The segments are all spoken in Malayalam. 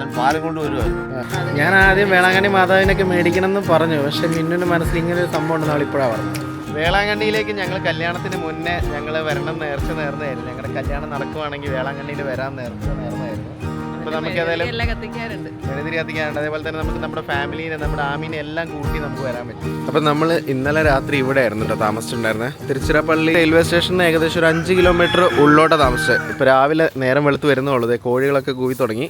പാലൻ പാലം കൊണ്ട് വരുമായിരുന്നു ഞാൻ ആദ്യം വേളാങ്കണ്ണി മാതാവിനൊക്കെ മേടിക്കണം എന്ന് പറഞ്ഞു പക്ഷെ മിന്നുന്റെ മനസ്സിൽ ഇങ്ങനെ ഒരു സംഭവം ഉണ്ടെന്ന് അവൾ ഇപ്പോഴാണ് പറഞ്ഞത്. വേളാങ്കണ്ണിയിലേക്ക് ഞങ്ങൾ കല്യാണത്തിന് മുന്നേ ഞങ്ങൾ വരണം നേർച്ച നേർന്നതായിരുന്നു. ഞങ്ങളുടെ കല്യാണം നടക്കുവാണെങ്കിൽ വേളാങ്കണ്ണിയിൽ വരാൻ നേർച്ച നേർന്നായിരുന്നു അപ്പോൾ നമുക്ക് ഏതായാലും കത്തിക്കാറുണ്ട് അതേപോലെ തന്നെ നമുക്ക് നമ്മുടെ ഫാമിലിനെ നമ്മുടെ ആമീനെ എല്ലാം കൂട്ടി നമുക്ക് വരാൻ പറ്റും. അപ്പം നമ്മൾ ഇന്നലെ രാത്രി ഇവിടെ ആയിരുന്നു കേട്ടോ താമസിച്ചിട്ടുണ്ടായിരുന്നത് തിരുച്ചിറപ്പള്ളി റെയിൽവേ സ്റ്റേഷനിൽ ഏകദേശം ഒരു അഞ്ച് കിലോമീറ്റർ ഉള്ളോട്ടാണ് താമസിച്ചത്. ഇപ്പോൾ രാവിലെ നേരം വെളുത്ത് വരുന്നുള്ളൂ ദേ കോഴികളൊക്കെ കൂവി തുടങ്ങി.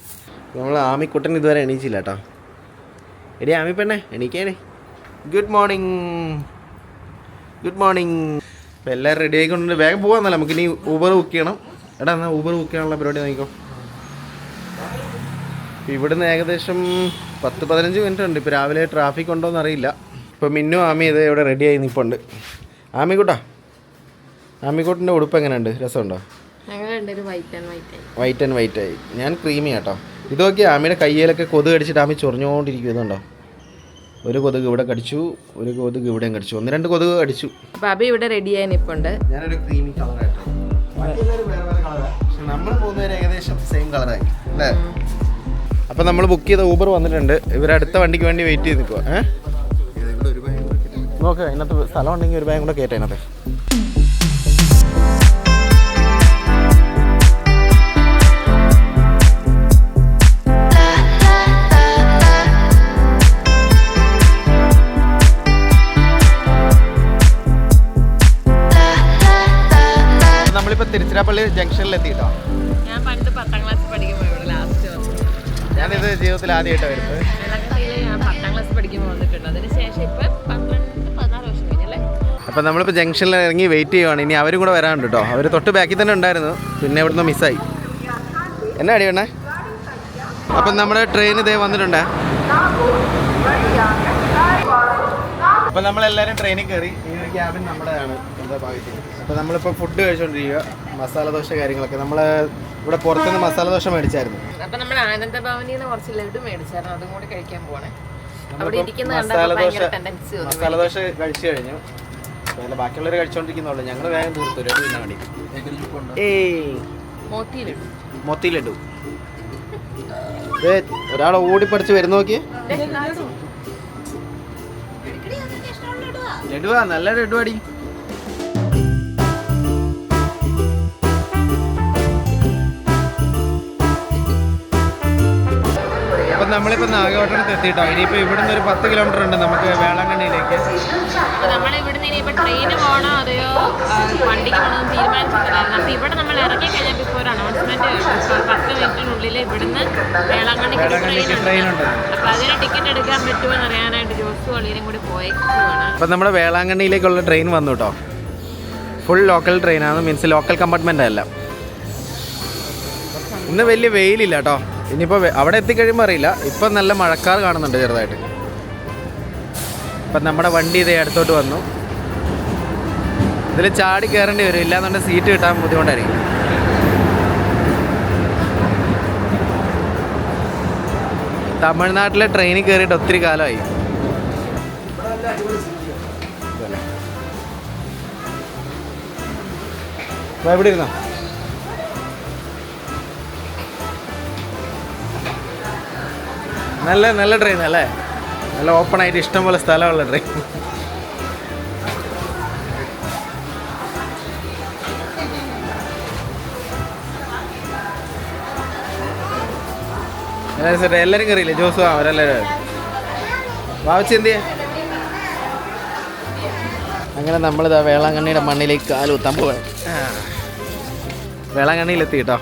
നമ്മൾ ആമിക്കുട്ടൻ ഇതുവരെ എണീച്ചില്ല കേട്ടോ എടി ആമി പെണ്ണെ എണീക്കേണേ ഗുഡ് മോർണിംഗ് ഗുഡ് മോർണിംഗ് അപ്പോൾ എല്ലാവരും റെഡി ആയിക്കൊണ്ട് വേഗം പോകാമെന്നല്ല നമുക്കിനി ഊബർ ബുക്ക് ചെയ്യണം. എടാ എന്നാൽ ഊബർ ബുക്ക് ചെയ്യാനുള്ള പരിപാടി നോക്കിക്കോ. ഇവിടുന്ന് ഏകദേശം പത്ത് പതിനഞ്ച് മിനിറ്റ് ഉണ്ട്. ഇപ്പോൾ രാവിലെ ട്രാഫിക് ഉണ്ടോ എന്നറിയില്ല ഇപ്പോൾ മിന്നു ആമി ഇത് ഇവിടെ റെഡി ആയി നിൽപ്പുണ്ട് ആമിക്കുട്ടാ ആമിക്കുട്ടിന്റെ ഉടുപ്പ് എങ്ങനെയുണ്ട്? രസമുണ്ടോ? ഞങ്ങൾ രണ്ടൊരു വൈറ്റ് ആൻഡ് വൈറ്റ് ആയി. വൈറ്റ് ആൻഡ് വൈറ്റ് ആയി. ഞാൻ ക്രീമി കേട്ടോ ഇതൊക്കെ ആമിയുടെ കയ്യിലൊക്കെ കൊതുക് കടിച്ചിട്ട് ആമി ചൊറിഞ്ഞുകൊണ്ടിരിക്കുന്നുണ്ടോ ഒരു കൊതുക് ഇവിടെ കടിച്ചു ഒരു കൊതുക് ഇവിടെയും കടിച്ചു. ഒന്ന് രണ്ട് കൊതുക് കടിച്ചു. ബാബി ഇവിടെ റെഡി ആയി നിപ്പുണ്ട്. ഞാനൊരു ക്രീമി കളറായിട്ട് നമ്മൾ പോകുന്നവരെ ഏകദേശം സെയിം കളറായി അല്ലേ? അപ്പം നമ്മൾ ബുക്ക് ചെയ്ത ഊബർ വന്നിട്ടുണ്ട്. ഇവർ അടുത്ത വണ്ടിക്ക് വേണ്ടി വെയിറ്റ് ചെയ്ത് നിൽക്കുക ഏഹ് നോക്കുക അതിനകത്ത് സ്ഥലം ഉണ്ടെങ്കിൽ ഒരു ബാഗ് കൂടെ കയറ്റാം അതിനകത്ത്. തിരുച്ചിരാപ്പള്ളി ജംഗ്ഷനിൽ എത്തിയിട്ടോ? ഞാൻ പണ്ട് പത്താം ക്ലാസ് പഠിക്കുമ്പോൾ ഇവിടെ ലാസ്റ്റ് ഞാൻ ഞാനിത് ജീവിതത്തിൽ ആദ്യമായിട്ട് വരുന്നത്. ഞാൻ പത്താം ക്ലാസ് പഠിക്കുമ്പോൾ വന്നിട്ടുണ്ട്. ഇപ്പം പന്ത്രണ്ട് വർഷം കഴിഞ്ഞല്ലേ? അപ്പം നമ്മളിപ്പോൾ ജംഗ്ഷനിൽ ഇറങ്ങി വെയിറ്റ് ചെയ്യുവാണ്. ഇനി അവരും കൂടെ വരാനുണ്ട് കേട്ടോ അവർ തൊട്ട് ബാക്കിൽ തന്നെ ഉണ്ടായിരുന്നു. പിന്നെ ഇവിടുന്ന് മിസ്സായി എന്നാ അടി വേണേ അപ്പം നമ്മുടെ ട്രെയിൻ ഇതേ വന്നിട്ടുണ്ടേ? അപ്പം നമ്മളെല്ലാവരും ട്രെയിനിൽ കയറി ഈ ഒരു ക്യാബിൻ നമ്മുടെയാണ്. എന്താ ഭാഗ്യത്തിൽ അപ്പം നമ്മളിപ്പോൾ ഫുഡ് കഴിച്ചുകൊണ്ടിരിക്കുക മസാല ദോശ കാര്യങ്ങളൊക്കെ. നമ്മൾ ഇവിടെ പുറത്തുനിന്ന് മസാല ദോശ മേടിച്ചായിരുന്നു. അപ്പൊ നമ്മൾ ആനന്ദഭവനിൽ നിന്ന് കുറച്ച് ലഡു മേടിച്ചായിരുന്നു. അതും കൂടി കഴിക്കാൻ പോണേ അവിടെ ഇരിക്കുന്ന മസാല ദോശ മസാല ദോശ കഴിച്ചു കഴിഞ്ഞു. പിന്നെ ബാക്കിയുള്ളവർ കഴിച്ചുകൊണ്ടിരിക്കുന്നുള്ളൂ ഞങ്ങൾ വേഗം തീർത്തു. ലഡു തിന്നാൻ വേണ്ടി. ഏയ്. മോത്തി ലഡു. മൊത്തി ലഡു. ഒരാൾ ഓടിപ്പടിച്ച് വരുന്ന നോക്കിയേ. ലഡുവാ നല്ല ലഡു അടി അപ്പം നമ്മളിപ്പോൾ നാഗപട്ടണത്ത് എത്തിയിട്ടോ? ഇനിയിപ്പോൾ ഇവിടുന്ന് ഒരു പത്ത് കിലോമീറ്റർ ഉണ്ട് നമുക്ക് വേളാങ്കണ്ണിയിലേക്ക്. അപ്പൊ നമ്മൾ ഇവിടുന്ന് ഇനിയിപ്പോ ട്രെയിന് പോകണോ അതെയോ ആ, വണ്ടിക്ക് പോകണോ എന്ന് അപ്പോൾ അപ്പൊ ഇവിടെ നമ്മൾ ഇറങ്ങി കഴിഞ്ഞപ്പോൾ ഇപ്പോൾ ഒരു അനൗൺസ്മെന്റ് കേട്ടു. പത്ത് മിനിറ്റിനുള്ളിൽ ഇവിടുന്ന് വേളാങ്കണ്ണിക്ക് ട്രെയിൻ ഉണ്ട്. അപ്പോൾ അതിന് ടിക്കറ്റ് എടുക്കാൻ പറ്റുമോ എന്ന് അറിയാനായിട്ട് ജോസു അളിയിലും കൂടി പോയേക്കുവാണ്. അപ്പം നമ്മുടെ വേളാങ്കണ്ണിയിലേക്കുള്ള ട്രെയിൻ വന്നു കേട്ടോ ഫുൾ ലോക്കൽ ട്രെയിനാണ് മീൻസ് ലോക്കൽ കമ്പാർട്ട്മെന്റ് അല്ല. ഇന്ന് വലിയ വെയിലില്ല കേട്ടോ ഇനിയിപ്പോൾ അവിടെ എത്തിക്കഴിയുമ്പോൾ അറിയില്ല. ഇപ്പം നല്ല മഴക്കാർ കാണുന്നുണ്ട് ചെറുതായിട്ട്. ഇപ്പം നമ്മുടെ വണ്ടി ഇതേ അടുത്തോട്ട് വന്നു. ഇതിൽ ചാടി കയറേണ്ടി വരും. ഇല്ലാന്നുണ്ടെങ്കിൽ സീറ്റ് കിട്ടാൻ ബുദ്ധിമുട്ടായിരിക്കും. തമിഴ്നാട്ടിലെ ട്രെയിനിൽ കയറിയിട്ട് ഒത്തിരി കാലമായി. ഇവിടെ ഇരുന്നോ? നല്ല നല്ല ട്രെയിൻ അല്ലേ? നല്ല ഓപ്പൺ ആയിട്ട് ഇഷ്ടം പോലെ സ്ഥലമുള്ള ട്രെയിൻ എല്ലാവരും കയറിയില്ലേ ജോസു അവരെല്ലാവരും വാവച്ചി എന്ത് അങ്ങനെ നമ്മളിതാ വേളാങ്കണ്ണിയുടെ മണ്ണിലേക്ക് കാലുത്താൻ പോവാണ്. വേളാങ്കണ്ണിയിലെത്തി കേട്ടോ.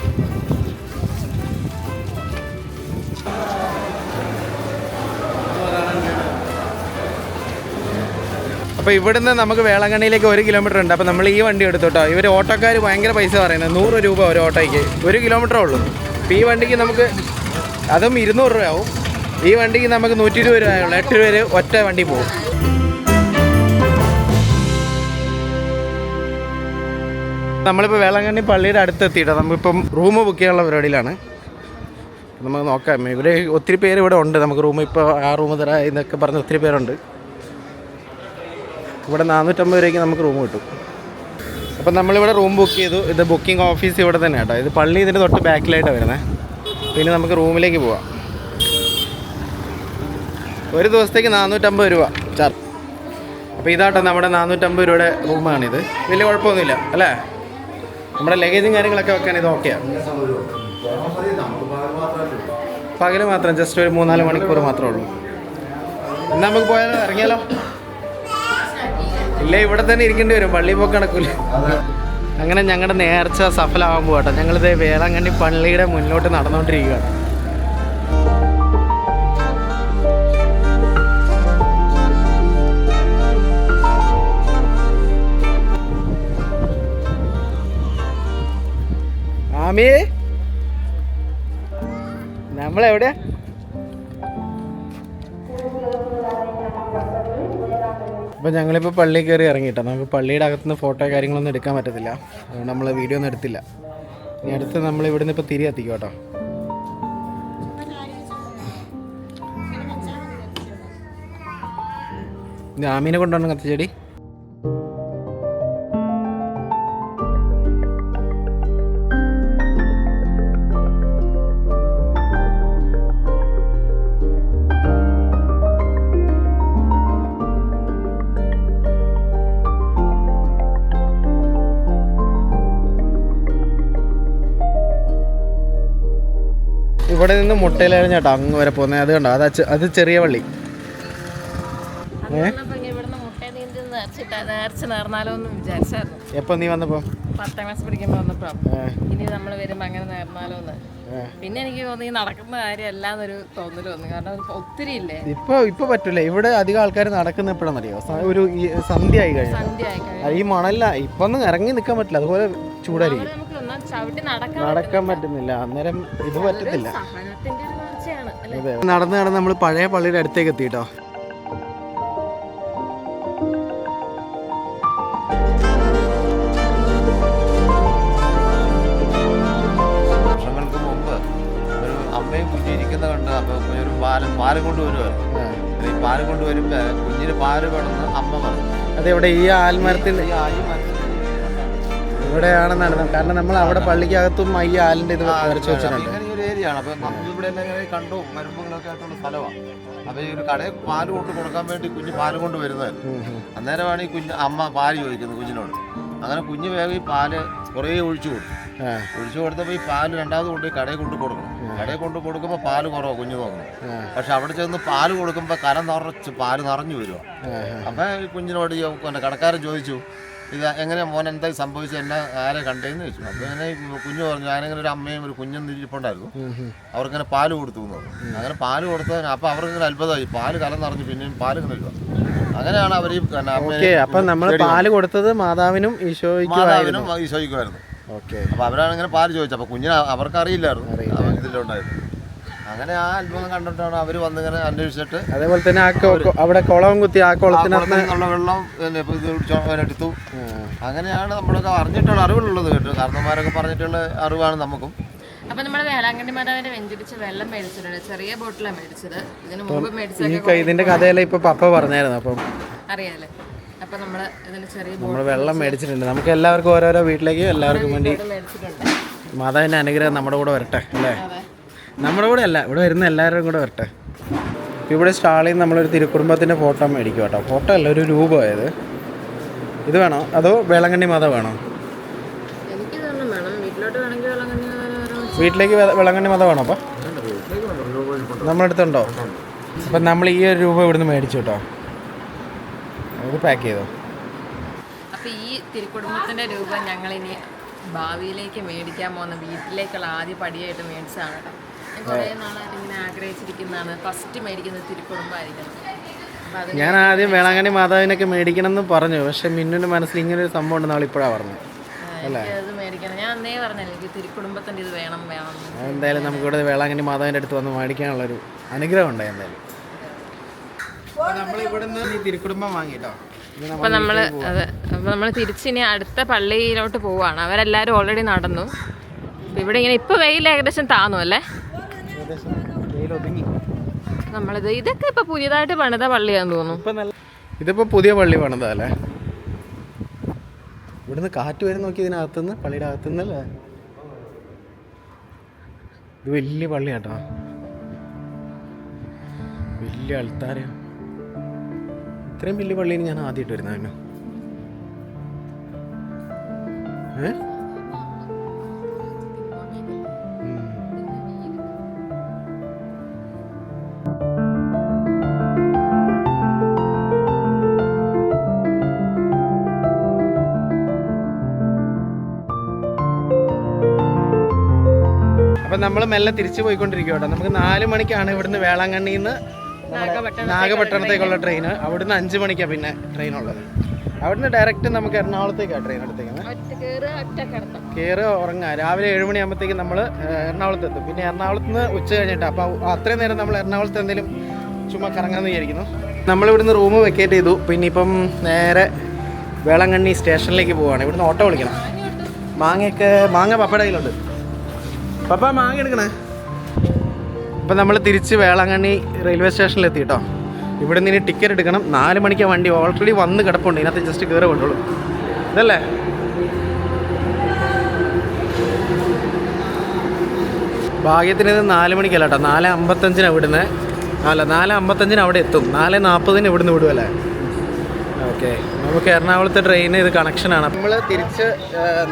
അപ്പോൾ ഇവിടുന്ന് നമുക്ക് വേളാങ്കണ്ണിയിലേക്ക് ഒരു കിലോമീറ്റർ ഉണ്ട്. അപ്പോൾ നമ്മൾ ഈ വണ്ടി എടുത്തോട്ടോ. കേട്ടോ ഇവർ ഓട്ടോക്കാർ ഭയങ്കര പൈസ പറയുന്നത്. നൂറ് രൂപ ഒരു ഓട്ടോയ്ക്ക്. ഒരു കിലോമീറ്റർ ഉള്ളൂ. അപ്പോൾ ഈ വണ്ടിക്ക് നമുക്ക് അതും ഇരുന്നൂറ് രൂപയാവും. ഈ വണ്ടിക്ക് നമുക്ക് നൂറ്റി ഇരുപത് രൂപയുള്ളൂ എട്ട് പേര് ഒറ്റ വണ്ടി പോകും നമ്മളിപ്പോൾ വേളാങ്കണ്ണി പള്ളിയുടെ അടുത്തെത്തിയിട്ടോ. നമുക്കിപ്പം റൂം ബുക്ക് ചെയ്യാനുള്ള പരിപാടിയിലാണ്. നമുക്ക് നോക്കാം. ഇവിടെ ഒത്തിരി പേര് ഇവിടെ ഉണ്ട്. നമുക്ക് റൂം ഇപ്പോൾ ആ റൂം തരാം എന്നൊക്കെ പറഞ്ഞ് ഒത്തിരി പേരുണ്ട്. ഇവിടെ നാനൂറ്റമ്പത് രൂപയ്ക്ക് നമുക്ക് റൂം കിട്ടും. അപ്പം നമ്മളിവിടെ റൂം ബുക്ക് ചെയ്തു. ഇത് ബുക്കിംഗ് ഓഫീസ് ഇവിടെ തന്നെ കേട്ടോ. ഇത് പള്ളി ഇതിന്റെ തൊട്ട് ബാക്കിലായിട്ടാണ് വരുന്നത് പിന്നെ നമുക്ക് റൂമിലേക്ക് പോവാം. ഒരു ദിവസത്തേക്ക് നാനൂറ്റമ്പത് രൂപ ചാർജ് അപ്പോൾ ഇതാട്ടോ നമ്മുടെ നാനൂറ്റമ്പത് രൂപയുടെ റൂമാണിത്. വലിയ കുഴപ്പമൊന്നുമില്ല അല്ലേ? നമ്മുടെ ലഗേജും കാര്യങ്ങളൊക്കെ വെക്കാൻ ഇത് ഓക്കെയാണ് പകൽ മാത്രം ജസ്റ്റ് ഒരു മൂന്നാൽ മണിക്കൂർ മാത്രമേ ഉള്ളൂ. എന്നാൽ നമുക്ക് പോയാലോ? ഇറങ്ങിയാലോ? ഇല്ല ഇവിടെ തന്നെ ഇരിക്കേണ്ടി വരും. പള്ളി പോക്ക് നടക്കൂല. അങ്ങനെ ഞങ്ങളുടെ നേർച്ച സഫലമാകാൻ പോകട്ടെ ഞങ്ങളിത് വേളാങ്കണ്ണി പള്ളിയുടെ മുന്നോട്ട് നടന്നുകൊണ്ടിരിക്കുകയാണ് ആമി നമ്മളെവിടെയാ? അപ്പോൾ ഞങ്ങളിപ്പോൾ പള്ളി കയറി ഇറങ്ങിയിട്ടാണ് നമുക്ക് പള്ളിയുടെ അകത്തുനിന്ന് ഫോട്ടോ കാര്യങ്ങളൊന്നും എടുക്കാൻ പറ്റത്തില്ല. അതുകൊണ്ട് നമ്മൾ വീഡിയോ ഒന്നും എടുത്തില്ല. ഇനി അടുത്ത് നമ്മൾ ഇവിടുന്ന് ഇപ്പോൾ തിരി എത്തിക്കും കേട്ടോ. ആമീനെ കൊണ്ടുവരണം കത്തിച്ചെടി. ഇവിടെ നിന്ന് മുട്ടയിലാണ് ചേട്ടാ അങ്ങ് വരെ പോകുന്നത് അത് കണ്ടോ? അത് അത് ചെറിയ വിചാരിച്ചായിരുന്നു. എപ്പോൾ നീ വന്നപ്പോൾ പത്താം ക്ലാസ് പഠിക്കുമ്പോൾ വന്നപ്പോ. ഏ, ഇനി നമ്മൾ വരുമ്പോ അങ്ങനെ നേർന്നാലോന്ന്. പിന്നെ എനിക്ക് തോന്നി ഈ നടക്കുന്ന കാര്യമല്ല എന്നൊരു തോന്നൽ വന്നു. കാരണം ഒത്തിരി ഇല്ലേ? ഇപ്പൊ ഇപ്പൊ പറ്റൂല. ഇവിടെ അധികം ആൾക്കാർ നടക്കുന്ന എപ്പോഴാണെന്നറിയോ ഒരു സന്ധ്യ ആയി കഴിഞ്ഞു. സന്ധ്യ ആയി കഴിഞ്ഞു. ഈ മണല്ല. ഇപ്പൊ ഒന്നും ഇറങ്ങി നിക്കാൻ പറ്റില്ല. അതുപോലെ ചൂടായിരിക്കും. നടക്കാൻ പറ്റുന്നില്ല. അന്നേരം ഇത് പറ്റത്തില്ല. സഹനത്തിന്റെ ഒരു നേർച്ചയാണ് അല്ലെ? അതെ നടന്ന് നടന്ന് നമ്മൾ പഴയ പള്ളിയുടെ അടുത്തേക്ക് എത്തിട്ടോ? വർഷങ്ങൾക്ക് മുമ്പ് ഒരു അമ്മയും കുഞ്ഞും ഇരിക്കുന്ന കണ്ട് അപ്പോൾ ഒരു പാലം പാൽ കൊണ്ടുവരുമായിരുന്നു ഈ പാൽ കൊണ്ടുവരുമ്പോൾ കുഞ്ഞിന് പാൽ വേണമെന്ന് അമ്മ പറഞ്ഞു. അതെ ഇവിടെ ഈ ആൽമരത്തിൽ? ഈ ആയി മനസ്സിലായി ഇവിടെയാണ് നടന്നത് കാരണം നമ്മൾ അവിടെ പള്ളിക്കകത്തും ഈ ആലിന്റെ ഇത് വരച്ചു വെച്ചിട്ടുണ്ട്. ഒരു ഏരിയയാണ് ഇവിടെ കണ്ടു. ആയിട്ടുള്ള സ്ഥലമാണ് അപ്പൊ ഈ ഒരു കടയിൽ പാൽ കൊണ്ട് കൊടുക്കാൻ വേണ്ടി കുഞ്ഞ് പാൽ കൊണ്ട് വരുന്നതായിരുന്നു. അന്നേരമാണ് ഈ കുഞ്ഞ് അമ്മ പാൽ ചോദിക്കുന്നത് കുഞ്ഞിനോട്. അങ്ങനെ കുഞ്ഞ് വേഗം ഈ പാൽ കുറേ ഒഴിച്ചു കൊടുക്കും ഒഴിച്ചു കൊടുത്തപ്പോൾ ഈ പാൽ രണ്ടാമത് കൊണ്ട് കടയിൽ കൊണ്ട് കൊടുക്കണം. കടയിൽ കൊണ്ട് കൊടുക്കുമ്പോൾ പാൽ കുറവാണ് കുഞ്ഞു നോക്കുന്നത്. പക്ഷെ അവിടെ ചെന്ന് പാൽ കൊടുക്കുമ്പോൾ കരം നിറച്ച് പാൽ നിറഞ്ഞു വരുവാ. അപ്പം കുഞ്ഞിനോട് കടക്കാരൻ ചോദിച്ചു ഇത് എങ്ങനെ മോൻ എന്താ സംഭവിച്ചത്? എന്നെ ആരെ കണ്ടേന്ന് ചോദിച്ചു. അപ്പോൾ ഇങ്ങനെ കുഞ്ഞു പറഞ്ഞു ഞാനിങ്ങനെ ഒരു അമ്മയും ഒരു കുഞ്ഞും ഇരിപ്പുണ്ടായിരുന്നു. അവർക്കിങ്ങനെ പാൽ കൊടുത്തു എന്ന് പറഞ്ഞു. അങ്ങനെ പാൽ കൊടുത്തതിന് അപ്പോൾ അവർക്കിങ്ങനെ അത്ഭുതമായി. പാൽ കലം നിറഞ്ഞു പിന്നെയും പാൽ ഇങ്ങനെ ഇടുക. അങ്ങനെയാണ് അവർ ഈ ഓക്കെ അപ്പൊ നമ്മൾ പാൽ കൊടുത്തത് മാതാവിനും മാതാവിനും ഈശോയ്ക്കുമായിരുന്നു ഓക്കെ. അപ്പോൾ അവരാണ് ഇങ്ങനെ പാൽ ചോദിച്ചത്. അപ്പോൾ കുഞ്ഞിന് അവർക്ക് അറിയില്ലായിരുന്നു ഇതിലുണ്ടായിരുന്നു. അങ്ങനെ ആ അത്ഭുതം കണ്ടിട്ടാണ് അവർ വന്നിങ്ങനെ അന്വേഷിച്ചിട്ട് അതേപോലെ തന്നെ ആ അവിടെ കുളവും കുത്തി ആ കുളത്തിനുള്ള കുളത്തിനകത്ത് വെള്ളം എടുത്തു. അങ്ങനെയാണ് നമ്മളൊക്കെ അറിഞ്ഞിട്ടുള്ള അറിവുള്ളത് കേട്ടോ. കാരണന്മാരൊക്കെ പറഞ്ഞിട്ടുള്ള അറിവാണ് നമുക്കും. അപ്പൊ നമ്മൾ വേളാങ്കണ്ണി മാതാവിന്റെ വെഞ്ചരിച്ച് വെള്ളം മേടിച്ചിട്ടുണ്ട്. ചെറിയ ബോട്ടിലാണ് മേടിച്ചത്. ഇതിന് മുമ്പ് മേടിച്ച ഇതിന്റെ കഥയെല്ലാം ഇപ്പൊ പപ്പ പറഞ്ഞായിരുന്നു. അപ്പം അറിയാലേ. അപ്പൊ നമ്മൾ ഇതിന് ചെറിയ നമ്മൾ വെള്ളം മേടിച്ചിട്ടുണ്ട്. നമുക്ക് എല്ലാവർക്കും ഓരോരോ വീട്ടിലേക്ക് എല്ലാവർക്കും വേണ്ടി മേടിച്ചിട്ടുണ്ട്. മാതാവിന്റെ അനുഗ്രഹം നമ്മുടെ കൂടെ വരട്ടെ അല്ലേ? അതെ. നമ്മുടെ കൂടെ അല്ല ഇവിടെ വരുന്ന എല്ലാവരും കൂടെ വരട്ടെ. ഇവിടെ സ്റ്റാളിൽ നിന്ന് നമ്മളൊരു തിരുക്കുടുംബത്തിന്റെ ഫോട്ടോ മേടിക്കും കേട്ടോ. ഫോട്ടോ അല്ല ഒരു രൂപമായത് ഇത്. വേണോ? അതോ വേളങ്കണ്ണി മാതാവ് വേണോ? വീട്ടിലേക്ക് വിളങ്ങണ്ണി മതം വേണോ അപ്പം? നമ്മളെടുത്തുണ്ടോ? അപ്പം നമ്മൾ ഈ ഒരു രൂപ ഇവിടുന്ന് മേടിച്ചു കേട്ടോ. അത് പാക്ക് ചെയ്തോ? അപ്പം ഈ തിരുക്കുടുംബത്തിന്റെ രൂപ ഞങ്ങളിനി ഭാവിയിലേക്ക് മേടിക്കാൻ പോകുന്ന വീട്ടിലേക്കുള്ള ആദ്യ പടിയായിട്ട് മേടിച്ചതാണ് കേട്ടോ. ആഗ്രഹിച്ചിരിക്കുന്നതാണ്. ഫസ്റ്റ് മേടിക്കുന്നത് ഞാൻ ആദ്യം വേളാങ്കണ്ണി മാതാവിനൊക്കെ മേടിക്കണം എന്ന് പറഞ്ഞു. പക്ഷെ മിന്നുവിന്റെ മനസ്സിൽ ഇങ്ങനെ ഒരു സംഭവം ഉണ്ടെന്ന് ഇപ്പോഴാണ് പറഞ്ഞത് എന്തായാലും മേടിക്കണം. ഞാൻ അന്നേ പറഞ്ഞല്ലോ എനിക്ക് തിരുക്കുടുംബത്തിന്റെ ഇത് വേണം വേണം എന്ന്. എന്തായാലും നമുക്കിവിടെ വേളാങ്കണ്ണി മാതാവിന്റെ അടുത്ത് വന്ന് മേടിക്കാനുള്ളൊരു അനുഗ്രഹം ഉണ്ടായി എന്തായാലും. നമ്മൾ തിരുക്കുടുംബം വാങ്ങിട്ടോ? അപ്പൊ നമ്മൾ അതെ അപ്പം നമ്മൾ തിരിച്ചിനി അടുത്ത പള്ളിയിലോട്ട് പോവാണ്. അവരെല്ലാരും ഓൾറെഡി നടന്നു. ഇവിടെ ഇങ്ങനെ ഇപ്പൊ വെയിൽ ഏകദേശം താന്നു അല്ലേ? നമ്മളിത് ഇതൊക്കെ ഇപ്പൊ പുതിയതായിട്ട് പണിത പള്ളിയാന്ന് തോന്നുന്നു. ഇപ്പൊ നല്ല ഇതിപ്പോ പുതിയ പള്ളി പണിതാ അല്ലേ ഇവിടുന്ന് കാറ്റ് വരും നോക്കി ഇതിനകത്തുനിന്ന് പള്ളിയുടെ അകത്തുനിന്ന് അല്ലേ? ഇത് വലിയ പള്ളിയാട്ടോ. വലിയ ആൾത്താര ഇത്രയും വലിയ പള്ളിയിൽ ഞാൻ ആദ്യമായിട്ട് വരുന്നതിന് ഏ? അപ്പം നമ്മൾ മെല്ലെ തിരിച്ചു പോയിക്കൊണ്ടിരിക്കുക കേട്ടോ. നമുക്ക് നാല് മണിക്കാണ് ഇവിടുന്ന് വേളാങ്കണ്ണിയിൽ നിന്ന് നാഗപട്ടണത്തേക്കുള്ള ട്രെയിൻ. അവിടുന്ന് അഞ്ച് മണിക്കാണ് പിന്നെ ട്രെയിൻ ഉള്ളത് അവിടുന്ന് ഡയറക്റ്റ് നമുക്ക് എറണാകുളത്തേക്കാണ് ട്രെയിൻ എടുത്തേക്കുന്നത്. കയറ് ഉറങ്ങുക രാവിലെ ഏഴ് മണിയാകുമ്പോഴത്തേക്ക് നമ്മൾ എറണാകുളത്ത് എത്തും പിന്നെ എറണാകുളത്ത് നിന്ന് ഉച്ച കഴിഞ്ഞിട്ട് അപ്പോൾ അത്രയും നേരം നമ്മൾ എറണാകുളത്ത് എന്തെങ്കിലും ചുമ്മാ കറങ്ങാമെന്ന് വിചാരിക്കുന്നു. നമ്മളിവിടുന്ന് റൂം വെക്കേറ്റ് ചെയ്തു. പിന്നെ ഇപ്പം നേരെ വേളാങ്കണ്ണി സ്റ്റേഷനിലേക്ക് പോവുകയാണ് ഇവിടുന്ന് ഓട്ടോ വിളിക്കണം. മാങ്ങയൊക്കെ മാങ്ങ പപ്പടയിലുണ്ട്. കയ്യിലുണ്ട് പപ്പ മാങ്ങ എടുക്കണേ. അപ്പം നമ്മൾ തിരിച്ച് വേളാങ്കണ്ണി റെയിൽവേ സ്റ്റേഷനിൽ എത്തി കേട്ടോ ഇവിടെ നിന്ന് ഇനി ടിക്കറ്റ് എടുക്കണം. നാല് മണിക്ക് വണ്ടി ഓൾറെഡി വന്ന് കിടപ്പുണ്ട്. ഇതിനകത്ത് ജസ്റ്റ് കയറി കൊണ്ടുള്ളൂ ഇതല്ലേ? ഭാഗ്യത്തിന് ഇത് നാല് മണിക്കല്ല കേട്ടോ നാല് അമ്പത്തഞ്ചിന് ഇവിടുന്ന് അല്ല നാല് അമ്പത്തഞ്ചിന് അവിടെ എത്തും. നാല് നാൽപ്പതിന് ഇവിടുന്ന് വിടുമല്ലേ ഓക്കെ. നമുക്ക് എറണാകുളത്തെ ട്രെയിൻ ഇത് കണക്ഷനാണ് നമ്മൾ തിരിച്ച്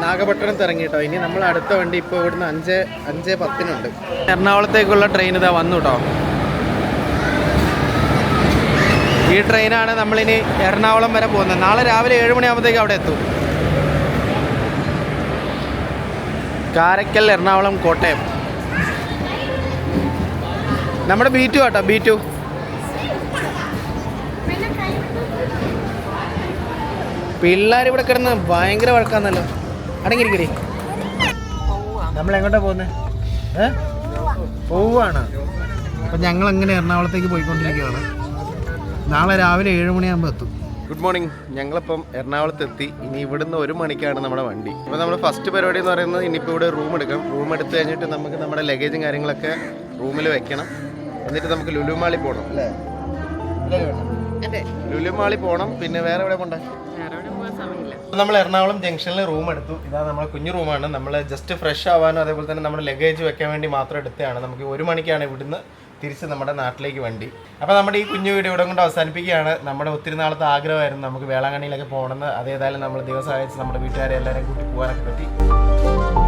നാഗപട്ടണത്ത് ഇറങ്ങി കേട്ടോ ഇനി നമ്മൾ അടുത്ത വണ്ടി ഇപ്പോൾ ഇവിടുന്ന് അഞ്ച് അഞ്ച് പത്തിനുണ്ട്. എറണാകുളത്തേക്കുള്ള ട്രെയിൻ ഇതാ വന്നു കേട്ടോ ഈ ട്രെയിനാണ് നമ്മളിനി എറണാകുളം വരെ പോകുന്നത്. നാളെ രാവിലെ ഏഴ് മണിയാകുമ്പോഴത്തേക്ക് അവിടെ എത്തും. കാരക്കൽ എറണാകുളം കോട്ടയം. നമ്മുടെ B two auto B two പിള്ളേർ ഇവിടെ കിടന്ന് ഭയങ്കര വഴക്കാന്നല്ലോ. അടങ്ങിയിരിക്കടി. നമ്മൾ എങ്ങോട്ടാ പോകുന്നത് ഏ? പോവാണ് അപ്പം ഞങ്ങൾ അങ്ങനെ എറണാകുളത്തേക്ക് പോയിക്കൊണ്ടിരിക്കുകയാണ് നാളെ രാവിലെ ഏഴ് മണിയാകുമ്പോൾ എത്തും. ഗുഡ് മോർണിംഗ് ഞങ്ങളിപ്പം എറണാകുളത്ത് എത്തി ഇനി ഇവിടുന്ന് ഒരു മണിക്കാണ് നമ്മുടെ വണ്ടി. അപ്പോൾ നമ്മുടെ ഫസ്റ്റ് പരിപാടി എന്ന് പറയുന്നത് ഇനിയിപ്പോൾ ഇവിടെ റൂം എടുക്കാം. റൂം എടുത്തു കഴിഞ്ഞിട്ട് നമുക്ക് നമ്മുടെ ലഗേജും കാര്യങ്ങളൊക്കെ റൂമിൽ വെക്കണം. എന്നിട്ട് നമുക്ക് ലുലുമാളി പോകണം അല്ലേ? ലുലുമാളി പോണം പിന്നെ വേറെ എവിടെ പോണ്ടേ? നമ്മൾ എറണാകുളം ജംഗ്ഷനിൽ റൂം എടുത്തു. ഇതാ നമ്മളെ കുഞ്ഞു റൂമാണ് നമ്മൾ ജസ്റ്റ് ഫ്രഷ് ആവാനും അതേപോലെ തന്നെ നമ്മുടെ ലഗേജ് വെക്കാൻ വേണ്ടി മാത്രം എടുത്തതാണ്. നമുക്ക് ഒരു മണിക്കാണ് ഇവിടുന്ന് തിരിച്ച് നമ്മുടെ നാട്ടിലേക്ക് വണ്ടി. അപ്പോൾ നമ്മുടെ ഈ കുഞ്ഞു വീഡിയോ ഇവിടെ കൊണ്ട് അവസാനിപ്പിക്കുകയാണ്. നമ്മുടെ ഒത്തിരി നാളത്തെ ആഗ്രഹമായിരുന്നു നമുക്ക് വേളാങ്കണ്ണിയിലൊക്കെ പോകണമെന്ന്. അതേതായാലും നമ്മൾ ദിവസം അയച്ച് നമ്മുടെ വീട്ടുകാരെ എല്ലാവരെയും കൂട്ടി പോകാനൊക്കെ പറ്റി.